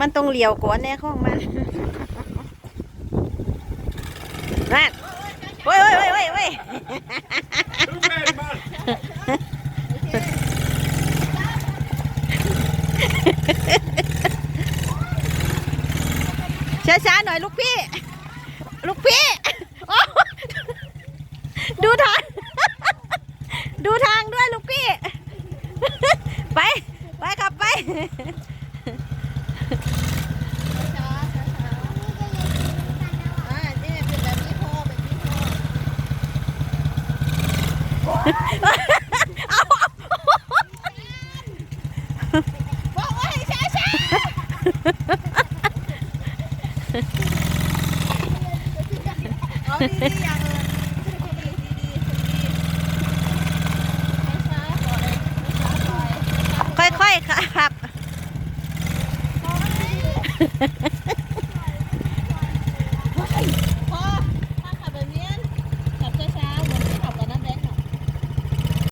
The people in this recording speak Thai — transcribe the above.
มันต้องเหลียวก่อนแน่ของมันนั่นโอ้ยโอ้ยโอ้ยโอ้ยโอ้ยช้าๆหน่อยลูกพี่ ลูกพี่ดูทางดูทางด้วยลูกพี่ ไป ไปขับไป อ่านี่เป็นแบบนี้พ่อแบบนี้ พ่อบอกว่าให้ช้าช้าเอาดีๆอย่างเลยค่อยๆหน่อยช้าๆค่อยๆขับ